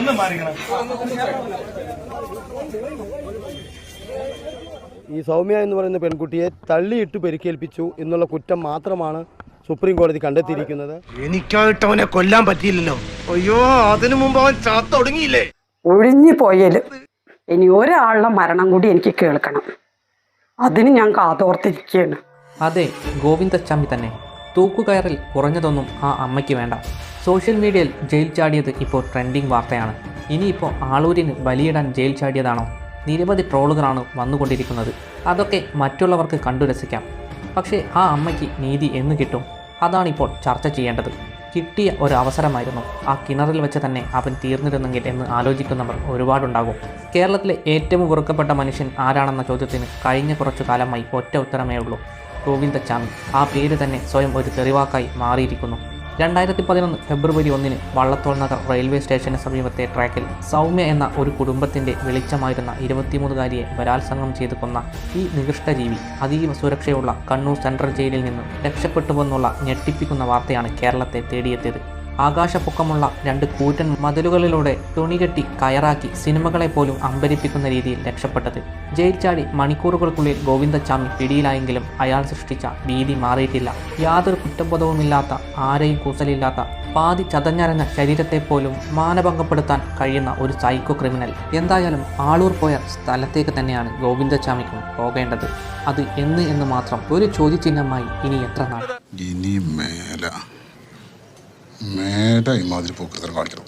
ഒന്ന് മാറിക്കണം. ഈ സൗമ്യ എന്ന് പറയുന്ന പെൺകുട്ടിയെ തള്ളിയിട്ട് പരിക്കേൽപ്പിച്ചു എന്നുള്ള കുറ്റം മാത്രമാണ് സുപ്രീം കോടതി കണ്ടെത്തിയിരിക്കുന്നത്. എനിക്കായിട്ട് അവനെ കൊല്ലാൻ പറ്റിയില്ലല്ലോ. അയ്യോ അതിനു മുമ്പ് അവൻ ചാത്തൊടുങ്ങിയില്ലേ ഒഴിഞ്ഞു പോയാലും. ഇനി ഒരാളുടെ മരണം കൂടി എനിക്ക് കേൾക്കണം. അതിന് ഞാൻ കാതോർത്തിരിക്കുകയാണ്. അതെ ഗോവിന്ദച്ചാമി തന്നെ. തൂക്കുകയറിൽ കുറഞ്ഞതൊന്നും ആ അമ്മയ്ക്ക് വേണ്ട. സോഷ്യൽ മീഡിയയിൽ ജയിൽ ചാടിയത് ഇപ്പോൾ ട്രെൻഡിങ് വാർത്തയാണ്. ഇനിയിപ്പോൾ ആളൂരിന് ബലിയിടാൻ ജയിൽ ചാടിയതാണോ? നിരവധി ട്രോളുകളാണ് വന്നുകൊണ്ടിരിക്കുന്നത്. അതൊക്കെ മറ്റുള്ളവർക്ക് കണ്ടു രസിക്കാം. പക്ഷേ ആ അമ്മയ്ക്ക് നീതി എന്ന് കിട്ടും. അതാണിപ്പോൾ ചർച്ച ചെയ്യേണ്ടത്. കിട്ടിയ ഒരു അവസരമായിരുന്നു ആ കിണറിൽ വെച്ച് തന്നെ അവൻ തീർന്നിരുന്നെങ്കിൽ എന്ന് ആലോചിക്കുന്നവർ ഒരുപാടുണ്ടാകും. കേരളത്തിലെ ഏറ്റവും വെറുക്കപ്പെട്ട മനുഷ്യൻ ആരാണെന്ന ചോദ്യത്തിന് കഴിഞ്ഞ കുറച്ചു കാലമായി ഒറ്റ ഉത്തരമേ ഉള്ളൂ ഗോവിന്ദച്ചാമി. ആ പേര് തന്നെ സ്വയം ഒരു തെറിവാക്കായി മാറിയിരിക്കുന്നു. രണ്ടായിരത്തി പതിനൊന്ന് ഫെബ്രുവരി ഒന്നിന് വള്ളത്തോൾ നഗർ റെയിൽവേ സ്റ്റേഷന് സമീപത്തെ ട്രാക്കിൽ സൗമ്യ എന്ന ഒരു കുടുംബത്തിന്റെ വെളിച്ചമായിരുന്ന ഇരുപത്തിമൂന്നുകാരിയെ ബലാത്സംഗം ചെയ്ത് കൊന്ന ഈ നികൃഷ്ടജീവി അതീവ സുരക്ഷയുള്ള കണ്ണൂർ സെൻട്രൽ ജയിലിൽ നിന്നും രക്ഷപ്പെട്ടുവെന്നുള്ള ഞെട്ടിപ്പിക്കുന്ന വാർത്തയാണ് കേരളത്തെ തേടിയെത്തിയത്. ആകാശപ്പൊക്കമുള്ള രണ്ട് കൂറ്റൻ മതിലുകളിലൂടെ തുണികെട്ടി കയറാക്കി സിനിമകളെ പോലും അമ്പരിപ്പിക്കുന്ന രീതിയിൽ രക്ഷപ്പെട്ടത്. ജയിൽ ചാടി മണിക്കൂറുകൾക്കുള്ളിൽ ഗോവിന്ദച്ചാമി പിടിയിലായെങ്കിലും അയാൾ സൃഷ്ടിച്ച ഭീതി മാറിയിട്ടില്ല. യാതൊരു കുറ്റബോധവുമില്ലാത്ത ആരെയും കൂസലില്ലാത്ത പാതി ചതഞ്ഞരഞ്ഞ ശരീരത്തെ പോലും മാനഭംഗപ്പെടുത്താൻ കഴിയുന്ന ഒരു സൈക്കോ ക്രിമിനൽ എന്തായാലും ആളൂർ പോയ സ്ഥലത്തേക്ക് തന്നെയാണ് ഗോവിന്ദച്ചാമിക്കും പോകേണ്ടത്. അത് എന്ന് എന്ന് മാത്രം ഒരു ചോദ്യചിഹ്നമായി ഇനി എത്ര നാൾ? ഇനി മേല. മേല ഇമാതിരി പോക്കൃതം കാണിക്കണം.